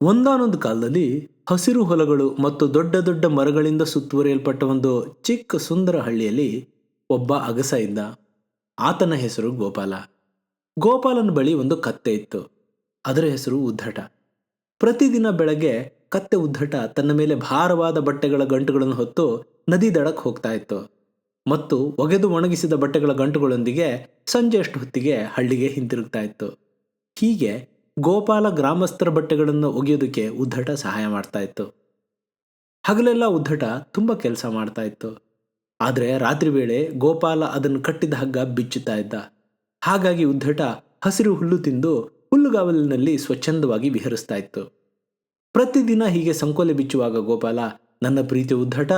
ಒಂದಾನೊಂದು ಕಾಲದಲ್ಲಿ ಹಸಿರು ಹೊಲಗಳು ಮತ್ತು ದೊಡ್ಡ ದೊಡ್ಡ ಮರಗಳಿಂದ ಸುತ್ತುವರಿಯಲ್ಪಟ್ಟ ಒಂದು ಚಿಕ್ಕ ಸುಂದರ ಹಳ್ಳಿಯಲ್ಲಿ ಒಬ್ಬ ಅಗಸ ಇದ್ದ ಆತನ ಹೆಸರು ಗೋಪಾಲ. ಗೋಪಾಲನ ಬಳಿ ಒಂದು ಕತ್ತೆ ಇತ್ತು. ಅದರ ಹೆಸರು ಉದ್ದಟ ಪ್ರತಿದಿನ ಬೆಳಗ್ಗೆ ಕತ್ತೆ ಉದ್ದಟ ತನ್ನ ಮೇಲೆ ಭಾರವಾದ ಬಟ್ಟೆಗಳ ಗಂಟುಗಳನ್ನು ಹೊತ್ತು ನದಿ ದಡಕ್ಕೆ ಹೋಗ್ತಾ ಇತ್ತು ಮತ್ತು ಒಗೆದು ಒಣಗಿಸಿದ ಬಟ್ಟೆಗಳ ಗಂಟುಗಳೊಂದಿಗೆ ಸಂಜೆಯಷ್ಟು ಹೊತ್ತಿಗೆ ಹಳ್ಳಿಗೆ ಹಿಂತಿರುಗ್ತಾ ಇತ್ತು. ಹೀಗೆ ಗೋಪಾಲ ಗ್ರಾಮಸ್ಥರ ಬಟ್ಟೆಗಳನ್ನು ಒಗೆಯೋದಕ್ಕೆ ಉದ್ದಟ ಸಹಾಯ ಮಾಡ್ತಾ ಇತ್ತು. ಹಗಲೆಲ್ಲ ಉದ್ದಟ ತುಂಬ ಕೆಲಸ ಮಾಡ್ತಾ ಇತ್ತು. ಆದರೆ ರಾತ್ರಿ ವೇಳೆ ಗೋಪಾಲ ಅದನ್ನು ಕಟ್ಟಿದ ಹಗ್ಗ ಬಿಚ್ಚುತ್ತಾ ಇದ್ದ. ಹಾಗಾಗಿ ಉದ್ದಟ ಹಸಿರು ಹುಲ್ಲು ತಿಂದು ಹುಲ್ಲುಗಾವಲಿನಲ್ಲಿ ಸ್ವಚ್ಛಂದವಾಗಿ ವಿಹರಿಸ್ತಾ ಇತ್ತು. ಪ್ರತಿದಿನ ಹೀಗೆ ಸಂಕೋಲೆ ಬಿಚ್ಚುವಾಗ ಗೋಪಾಲ, ನನ್ನ ಪ್ರೀತಿ ಉದ್ದಟ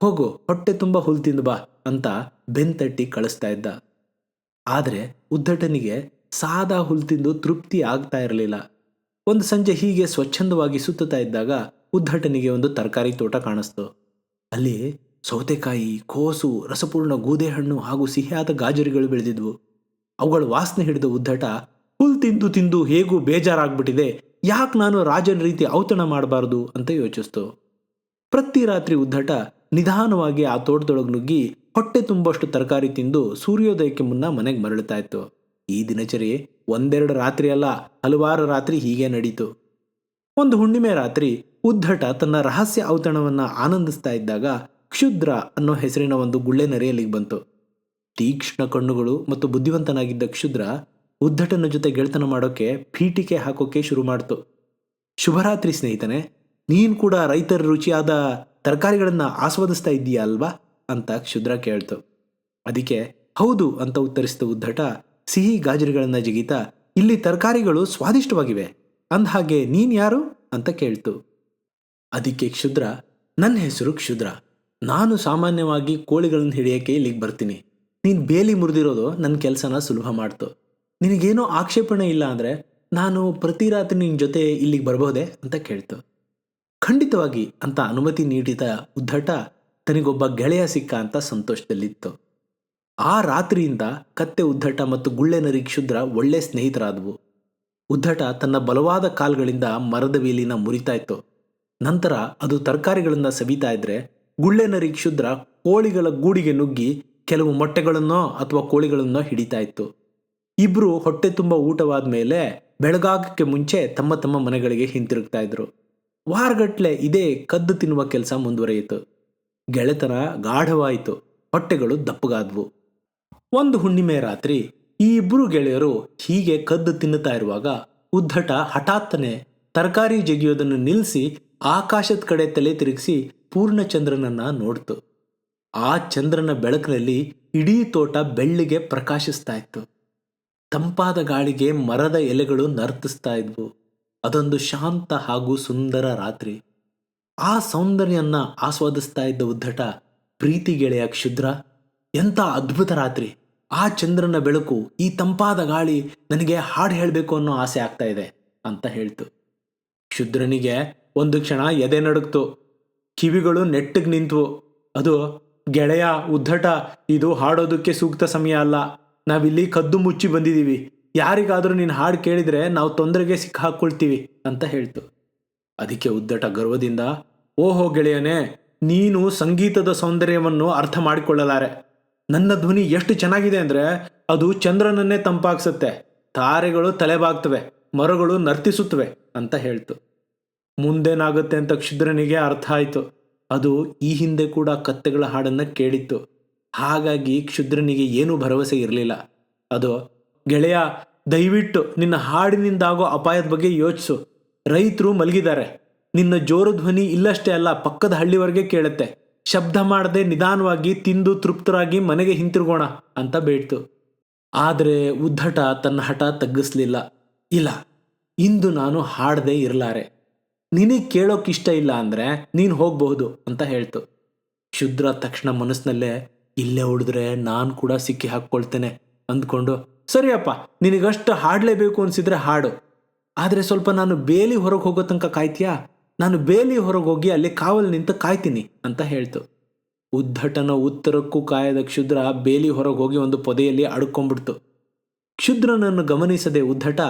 ಹೋಗು, ಹೊಟ್ಟೆ ತುಂಬ ಹುಲ್ಲು ತಿಂದು ಬಾ ಅಂತ ಬೆಂತಟ್ಟಿ ಕಳಿಸ್ತಾ ಇದ್ದ. ಆದರೆ ಉದ್ದಟನಿಗೆ ಸಾದಾ ಹುಲ್ ತಿಂದು ತೃಪ್ತಿ ಆಗ್ತಾ ಇರಲಿಲ್ಲ. ಒಂದು ಸಂಜೆ ಹೀಗೆ ಸ್ವಚ್ಛಂದವಾಗಿ ಸುತ್ತುತ್ತಾ ಇದ್ದಾಗ ಉದ್ಧಟನಿಗೆ ಒಂದು ತರಕಾರಿ ತೋಟ ಕಾಣಿಸ್ತು. ಅಲ್ಲಿ ಸೌತೆಕಾಯಿ, ಕೋಸು, ರಸಪೂರ್ಣ ಗೂದೆಹಣ್ಣು ಹಾಗೂ ಸಿಹಿಯಾದ ಗಾಜರಿಗಳು ಬೆಳೆದಿದ್ವು. ಅವುಗಳ ವಾಸನೆ ಹಿಡಿದ ಉದ್ಧಟ, ಹುಲ್ ತಿಂದು ತಿಂದು ಹೇಗೂ ಬೇಜಾರಾಗ್ಬಿಟ್ಟಿದೆ, ಯಾಕೆ ನಾನು ರಾಜನ ರೀತಿ ಔತಣ ಮಾಡಬಾರ್ದು? ಅಂತ ಯೋಚಿಸ್ತು. ಪ್ರತಿ ರಾತ್ರಿ ಉದ್ಧಟ ನಿಧಾನವಾಗಿ ಆ ತೋಟದೊಳಗೆ ನುಗ್ಗಿ ಹೊಟ್ಟೆ ತುಂಬಷ್ಟು ತರಕಾರಿ ತಿಂದು ಸೂರ್ಯೋದಯಕ್ಕೆ ಮುನ್ನ ಮನೆಗೆ ಮರಳುತ್ತಾ ಇತ್ತು. ಈ ದಿನಚರಿ ಒಂದೆರಡು ರಾತ್ರಿ ಅಲ್ಲ, ಹಲವಾರು ರಾತ್ರಿ ಹೀಗೆ ನಡೀತು. ಒಂದು ಹುಣ್ಣಿಮೆ ರಾತ್ರಿ ಉದ್ದಟ ತನ್ನ ರಹಸ್ಯ ಔತಣವನ್ನ ಆನಂದಿಸ್ತಾ ಇದ್ದಾಗ ಕ್ಷುದ್ರ ಅನ್ನೋ ಹೆಸರಿನ ಒಂದು ಗುಳ್ಳೆ ನೆರೆಯಲ್ಲಿಗೆ ಬಂತು. ತೀಕ್ಷ್ಣ ಕಣ್ಣುಗಳು ಮತ್ತು ಬುದ್ಧಿವಂತನಾಗಿದ್ದ ಕ್ಷುದ್ರ ಉದ್ದಟನ ಜೊತೆ ಗೆಳೆತನ ಮಾಡೋಕೆ ಪೀಠಿಕೆ ಹಾಕೋಕೆ ಶುರು ಮಾಡ್ತು. ಶುಭರಾತ್ರಿ ಸ್ನೇಹಿತನೆ, ನೀನು ಕೂಡ ರೈತರ ರುಚಿಯಾದ ತರಕಾರಿಗಳನ್ನು ಆಸ್ವಾದಿಸ್ತಾ ಇದ್ದೀಯಾ ಅಲ್ವಾ? ಅಂತ ಕ್ಷುದ್ರ ಕೇಳ್ತು. ಅದಕ್ಕೆ, ಹೌದು ಅಂತ ಉತ್ತರಿಸಿದ ಉದ್ದಟ ಸಿಹಿ ಗಾಜರಿಗಳನ್ನ ಜಿಗಿತಾ ಇಲ್ಲಿ ತರಕಾರಿಗಳು ಸ್ವಾದಿಷ್ಟವಾಗಿವೆ. ಅಂದಹಾಗೆ ನೀನ್ ಯಾರು? ಅಂತ ಕೇಳ್ತು. ಅದಕ್ಕೆ ಕ್ಷುದ್ರ, ನನ್ನ ಹೆಸರು ಕ್ಷುದ್ರ. ನಾನು ಸಾಮಾನ್ಯವಾಗಿ ಕೋಳಿಗಳನ್ನು ಹಿಡಿಯೋಕೆ ಇಲ್ಲಿಗೆ ಬರ್ತೀನಿ. ನೀನು ಬೇಲಿ ಮುರಿದಿರೋದು ನನ್ನ ಕೆಲಸನ ಸುಲಭ ಮಾಡ್ತು. ನಿನಗೇನೋ ಆಕ್ಷೇಪಣೆ ಇಲ್ಲ ಅಂದರೆ ನಾನು ಪ್ರತಿ ರಾತ್ರಿ ನಿನ್ನ ಜೊತೆ ಇಲ್ಲಿಗೆ ಬರ್ಬೋದೆ? ಅಂತ ಕೇಳ್ತು. ಖಂಡಿತವಾಗಿ ಅಂತ ಅನುಮತಿ ನೀಡಿದ ಉದ್ದಟ ತನಗೊಬ್ಬ ಗೆಳೆಯ ಸಿಕ್ಕ ಅಂತ ಸಂತೋಷದಲ್ಲಿತ್ತು. ಆ ರಾತ್ರಿಯಿಂದ ಕತ್ತೆ ಉದ್ದಟ ಮತ್ತು ಗುಳ್ಳೆನರಿ ಕ್ಷುದ್ರ ಒಳ್ಳೆ ಸ್ನೇಹಿತರಾದವು. ಉದ್ದಟ ತನ್ನ ಬಲವಾದ ಕಾಲ್ಗಳಿಂದ ಮರದ ಬೇಲಿನ ಮುರಿತಾ ಇತ್ತು ನಂತರ ಅದು ತರಕಾರಿಗಳನ್ನ ಸವಿತಾ ಇದ್ರೆ ಕ್ಷುದ್ರ ಕೋಳಿಗಳ ಗೂಡಿಗೆ ನುಗ್ಗಿ ಕೆಲವು ಮೊಟ್ಟೆಗಳನ್ನೋ ಅಥವಾ ಕೋಳಿಗಳನ್ನೋ ಹಿಡಿತಾ ಇತ್ತು. ಇಬ್ರು ಹೊಟ್ಟೆ ತುಂಬ ಊಟವಾದ ಮೇಲೆ ಬೆಳಗಾಗಕ್ಕೆ ಮುಂಚೆ ತಮ್ಮ ತಮ್ಮ ಮನೆಗಳಿಗೆ ಹಿಂತಿರುಗ್ತಾ ಇದ್ರು. ವಾರಗಟ್ಲೆ ಇದೇ ಕದ್ದು ತಿನ್ನುವ ಕೆಲಸ ಮುಂದುವರಿಯಿತು. ಗೆಳೆತನ ಗಾಢವಾಯಿತು. ಹೊಟ್ಟೆಗಳು ದಪ್ಪಗಾದ್ವು. ಒಂದು ಹುಣ್ಣಿಮೆ ರಾತ್ರಿ ಈ ಇಬ್ಬರು ಗೆಳೆಯರು ಹೀಗೆ ಕದ್ದು ತಿನ್ನುತ್ತಾ ಇರುವಾಗ ಉದ್ದಟ ಹಠಾತ್ತನೆ ತರಕಾರಿ ಜಗಿಯೋದನ್ನು ನಿಲ್ಲಿಸಿ ಆಕಾಶದ ಕಡೆ ತಲೆ ತಿರುಗಿಸಿ ಪೂರ್ಣಚಂದ್ರನನ್ನ ನೋಡ್ತು. ಆ ಚಂದ್ರನ ಬೆಳಕಿನಲ್ಲಿ ಇಡೀ ತೋಟ ಬೆಳ್ಳಿಗೆ ಪ್ರಕಾಶಿಸ್ತಾ ಇತ್ತು. ತಂಪಾದ ಗಾಳಿಗೆ ಮರದ ಎಲೆಗಳು ನರ್ತಿಸ್ತಾ ಇದ್ವು. ಅದೊಂದು ಶಾಂತ ಹಾಗೂ ಸುಂದರ ರಾತ್ರಿ. ಆ ಸೌಂದರ್ಯನ್ನ ಆಸ್ವಾದಿಸ್ತಾ ಇದ್ದ ಉದ್ದಟ ಪ್ರೀತಿ ಗೆಳೆಯ ಕ್ಷುದ್ರ ಎಂಥ ಅದ್ಭುತ ರಾತ್ರಿ. ಆ ಚಂದ್ರನ ಬೆಳಕು, ಈ ತಂಪಾದ ಗಾಳಿ ನನಗೆ ಹಾಡು ಹೇಳಬೇಕು ಅನ್ನೋ ಆಸೆ ಆಗ್ತಾ ಇದೆ ಅಂತ ಹೇಳ್ತು. ಕ್ಷುದ್ರನಿಗೆ ಒಂದು ಕ್ಷಣ ಎದೆ ನಡುಕ್ತು ಕಿವಿಗಳು ನೆಟ್ಟಗೆ ನಿಂತವು. ಅದು ಗೆಳೆಯ ಉದ್ದಟ ಇದು ಹಾಡೋದಕ್ಕೆ ಸೂಕ್ತ ಸಮಯ ಅಲ್ಲ. ನಾವಿಲ್ಲಿ ಕದ್ದು ಮುಚ್ಚಿ ಬಂದಿದ್ದೀವಿ. ಯಾರಿಗಾದರೂ ನೀನು ಹಾಡು ಕೇಳಿದರೆ ನಾವು ತೊಂದರೆಗೆ ಸಿಕ್ಕಾಕೊಳ್ತೀವಿ ಅಂತ ಹೇಳ್ತು. ಅದಕ್ಕೆ ಉದ್ದಟ ಗರ್ವದಿಂದ, ಓಹೋ ಗೆಳೆಯನೇ, ನೀನು ಸಂಗೀತದ ಸೌಂದರ್ಯವನ್ನು ಅರ್ಥ ಮಾಡಿಕೊಳ್ಳಲಾರೆ. ನನ್ನ ಧ್ವನಿ ಎಷ್ಟು ಚೆನ್ನಾಗಿದೆ ಅಂದರೆ ಅದು ಚಂದ್ರನನ್ನೇ ತಂಪಾಗಿಸುತ್ತೆ ತಾರೆಗಳು ತಲೆಬಾಗ್ತವೆ, ಮರಗಳು ನರ್ತಿಸುತ್ತವೆ ಅಂತ ಹೇಳ್ತು. ಮುಂದೇನಾಗುತ್ತೆ ಅಂತ ಕ್ಷುದ್ರನಿಗೆ ಅರ್ಥ ಆಯಿತು. ಅದು ಈ ಹಿಂದೆ ಕೂಡ ಕತ್ತೆಗಳ ಹಾಡನ್ನು ಕೇಳಿತ್ತು. ಹಾಗಾಗಿ ಕ್ಷುದ್ರನಿಗೆ ಏನೂ ಭರವಸೆ ಇರಲಿಲ್ಲ. ಅದು, ಗೆಳೆಯ, ದಯವಿಟ್ಟು ನಿನ್ನ ಹಾಡಿನಿಂದಾಗೋ ಅಪಾಯದ ಬಗ್ಗೆ ಯೋಚಿಸು. ರೈತರು ಮಲಗಿದ್ದಾರೆ. ನಿನ್ನ ಜೋರು ಧ್ವನಿ ಇಲ್ಲಷ್ಟೇ ಅಲ್ಲ, ಪಕ್ಕದ ಹಳ್ಳಿವರೆಗೆ ಕೇಳುತ್ತೆ. ಶಬ್ದ ಮಾಡದೆ ನಿಧಾನವಾಗಿ ತಿಂದು ತೃಪ್ತರಾಗಿ ಮನೆಗೆ ಹಿಂತಿರುಗೋಣ ಅಂತ ಬೇಡ್ತು. ಆದರೆ ಉದ್ದಟ ತನ್ನ ಹಠ ತಗ್ಗಿಸ್ಲಿಲ್ಲ. ಇಲ್ಲ, ಇಂದು ನಾನು ಹಾಡದೆ ಇರಲಾರೆ. ನಿನಗೆ ಕೇಳೋಕ್ಕಿಷ್ಟ ಇಲ್ಲ ಅಂದರೆ ನೀನು ಹೋಗಬಹುದು ಅಂತ ಹೇಳ್ತು. ಕ್ಷುದ್ರ ತಕ್ಷಣ ಮನಸ್ಸಿನಲ್ಲೇ ಇಲ್ಲೇ ಉಳಿದ್ರೆ ನಾನು ಕೂಡ ಸಿಕ್ಕಿ ಹಾಕ್ಕೊಳ್ತೇನೆ ಅಂದ್ಕೊಂಡು, ಸರಿಯಪ್ಪ, ನಿನಗಷ್ಟು ಹಾಡಲೇಬೇಕು ಅನಿಸಿದ್ರೆ ಹಾಡು. ಆದರೆ ಸ್ವಲ್ಪ ನಾನು ಬೇಲಿ ಹೊರಗೆ ಹೋಗೋ ತನಕ ಕಾಯ್ತೀಯಾ? ನಾನು ಬೇಲಿ ಹೊರಗೆ ಹೋಗಿ ಅಲ್ಲಿ ಕಾವಲು ನಿಂತು ಕಾಯ್ತೀನಿ ಅಂತ ಹೇಳ್ತು. ಉದ್ದಟನ ಉತ್ತರಕ್ಕೂ ಕಾಯದ ಕ್ಷುದ್ರ ಬೇಲಿ ಹೊರಗೆ ಹೋಗಿ ಒಂದು ಪೊದೆಯಲ್ಲಿ ಅಡ್ಕೊಂಡ್ಬಿಡ್ತು ಕ್ಷುದ್ರನನ್ನು ಗಮನಿಸದೆ ಉದ್ದಟ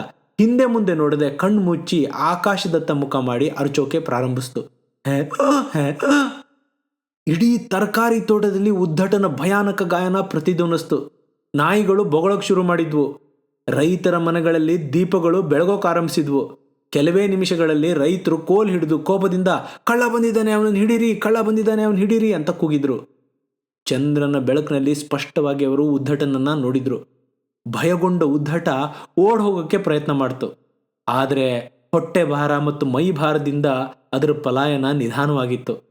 ಹಿಂದೆ ಮುಂದೆ ನೋಡದೆ ಕಣ್ಣು ಮುಚ್ಚಿ ಆಕಾಶದತ್ತ ಮುಖ ಮಾಡಿ ಅರ್ಚೋಕೆ ಪ್ರಾರಂಭಿಸ್ತು. ಇಡೀ ತರಕಾರಿ ತೋಟದಲ್ಲಿ ಉದ್ದಟನ ಭಯಾನಕ ಗಾಯನ ಪ್ರತಿಧ್ವನಿಸ್ತು. ನಾಯಿಗಳು ಬೊಗಳಕ್ಕೆ ಶುರು ಮಾಡಿದ್ವು. ರೈತರ ಮನೆಗಳಲ್ಲಿ ದೀಪಗಳು ಬೆಳಗೋಕ್ ಆರಂಭಿಸಿದ್ವು. ಕೆಲವೇ ನಿಮಿಷಗಳಲ್ಲಿ ರೈತರು ಕೋಲ್ ಹಿಡಿದು ಕೋಪದಿಂದ, ಕಳ್ಳ ಬಂದಿದ್ದಾನೆ ಅವನನ್ನು ಹಿಡೀರಿ, ಕಳ್ಳ ಬಂದಿದ್ದಾನೆ ಅವನು ಹಿಡೀರಿ ಅಂತ ಕೂಗಿದ್ರು. ಚಂದ್ರನ ಬೆಳಕಿನಲ್ಲಿ ಸ್ಪಷ್ಟವಾಗಿ ಅವರು ಉದ್ದಟನನ್ನ ನೋಡಿದ್ರು. ಭಯಗೊಂಡ ಉದ್ದಟ ಓಡ್ ಹೋಗೋಕ್ಕೆ ಪ್ರಯತ್ನ ಮಾಡ್ತು. ಆದರೆ ಹೊಟ್ಟೆ ಭಾರ ಮತ್ತು ಮೈ ಭಾರದಿಂದ ಅದರ ಪಲಾಯನ ನಿಧಾನವಾಗಿತ್ತು.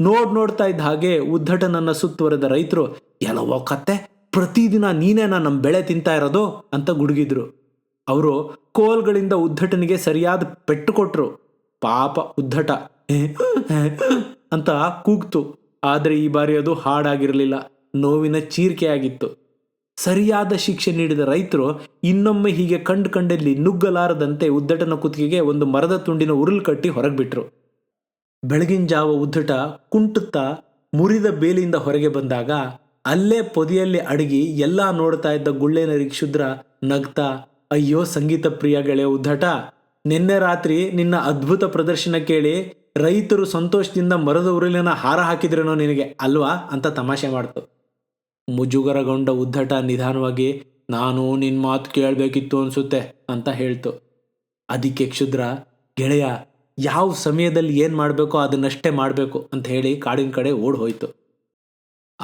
ನೋಡ್ ನೋಡ್ತಾ ಇದ್ದ ಹಾಗೆ ಉದ್ದಟನನ್ನ ಸುತ್ತುವರೆದ ರೈತರು, ಎಲ್ಲವೋ ಕತ್ತೆ, ಪ್ರತಿದಿನ ನೀನೇನ ನಮ್ಮ ಬೆಳೆ ತಿಂತಾ ಇರೋದು? ಅಂತ ಗುಡುಗಿದ್ರು. ಅವರು ಕೋಲ್ಗಳಿಂದ ಉದ್ದಟನಿಗೆ ಸರಿಯಾದ ಪೆಟ್ಟು ಕೊಟ್ರು. ಪಾಪ ಉದ್ದಟ "ಏ, ಏ, ಅಂತ ಕೂಗ್ತು. ಆದರೆ ಈ ಬಾರಿ ಅದು ಹಾಡಾಗಿರಲಿಲ್ಲ. ನೋವಿನ ಚೀರಿಕೆಯಾಗಿತ್ತು ಸರಿಯಾದ ಶಿಕ್ಷೆ ನೀಡಿದ ರೈತರು ಇನ್ನೊಮ್ಮೆ ಹೀಗೆ ಕಂಡು ಕಂಡಲ್ಲಿ ನುಗ್ಗಲಾರದಂತೆ ಉದ್ದಟನ ಕುತ್ತಿಗೆಗೆ ಒಂದು ಮರದ ತುಂಡಿನ ಉರುಳು ಕಟ್ಟಿ ಹೊರಗೆ ಬಿಟ್ರು ಬೆಳಗಿನ ಜಾವ ಉದ್ದಟ ಕುಂಟುತ್ತಾ ಮುರಿದ ಬೇಲಿಯಿಂದ ಹೊರಗೆ ಬಂದಾಗ ಅಲ್ಲೇ ಪೊದೆಯಲ್ಲಿ ಅಡಗಿ ಎಲ್ಲ ನೋಡ್ತಾ ಇದ್ದ ಗುಳ್ಳೆನರಿ ಕ್ಷುದ್ರ ನಗ್ತಾ ಅಯ್ಯೋ ಸಂಗೀತ ಪ್ರಿಯ ಗೆಳೆಯ ಉದ್ದಟ ನಿನ್ನೆ ರಾತ್ರಿ ನಿನ್ನ ಅದ್ಭುತ ಪ್ರದರ್ಶನ ಕೇಳಿ ರೈತರು ಸಂತೋಷದಿಂದ ಮರದ ಉರುಳಿನ ಹಾರ ಹಾಕಿದ್ರೇನೋ ನಿನಗೆ ಅಲ್ವಾ ಅಂತ ತಮಾಷೆ ಮಾಡ್ತು. ಮುಜುಗರಗೊಂಡ ಉದ್ದಟ ನಿಧಾನವಾಗಿ, ನಾನು ನಿನ್ನ ಮಾತು ಕೇಳಬೇಕಿತ್ತು ಅನ್ಸುತ್ತೆ ಅಂತ ಹೇಳ್ತು. ಅದಕ್ಕೆ ಕ್ಷುದ್ರ, ಗೆಳೆಯ, ಯಾವ ಸಮಯದಲ್ಲಿ ಏನು ಮಾಡಬೇಕೋ ಅದನ್ನಷ್ಟೇ ಮಾಡಬೇಕು ಅಂತ ಹೇಳಿ ಕಾಡಿನ ಕಡೆ ಓಡ್ ಹೋಯ್ತು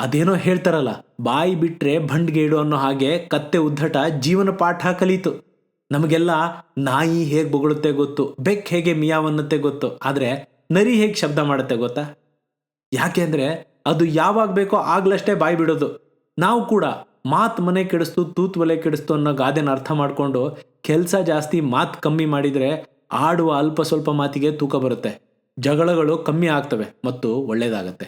ಅದೇನೋ ಹೇಳ್ತಾರಲ್ಲ, ಬಾಯಿ ಬಿಟ್ರೆ ಬಂಡ್ಗೇಡು ಅನ್ನೋ ಹಾಗೆ ಕತ್ತೆ ಉದ್ದಟ ಜೀವನ ಪಾಠ ಕಲಿತು. ನಮಗೆಲ್ಲ ನಾಯಿ ಹೇಗೆ ಬೊಗಳುತ್ತೆ ಗೊತ್ತು ಬೆಕ್ ಹೇಗೆ ಮಿಯಾವನ್ನತ್ತೆ ಗೊತ್ತು. ಆದರೆ ನರಿ ಹೇಗೆ ಶಬ್ದ ಮಾಡುತ್ತೆ ಗೊತ್ತಾ? ಯಾಕೆ ಅಂದರೆ ಅದು ಯಾವಾಗ ಬೇಕೋ ಆಗ್ಲಷ್ಟೇ ಬಾಯಿ ಬಿಡೋದು. ನಾವು ಕೂಡ ಮಾತ್ ಮನೆ ಕೆಡಿಸ್ತು, ತೂತ್ ಒಲೆ ಕೆಡಿಸ್ತು ಅನ್ನೋ ಗಾದೆನ ಅರ್ಥ ಮಾಡಿಕೊಂಡು ಕೆಲಸ ಜಾಸ್ತಿ ಮಾತು ಕಮ್ಮಿ ಮಾಡಿದರೆ ಆಡುವ ಅಲ್ಪ ಸ್ವಲ್ಪ ಮಾತಿಗೆ ತೂಕ ಬರುತ್ತೆ. ಜಗಳಗಳು ಕಮ್ಮಿ ಆಗ್ತವೆ ಮತ್ತು ಒಳ್ಳೆಯದಾಗತ್ತೆ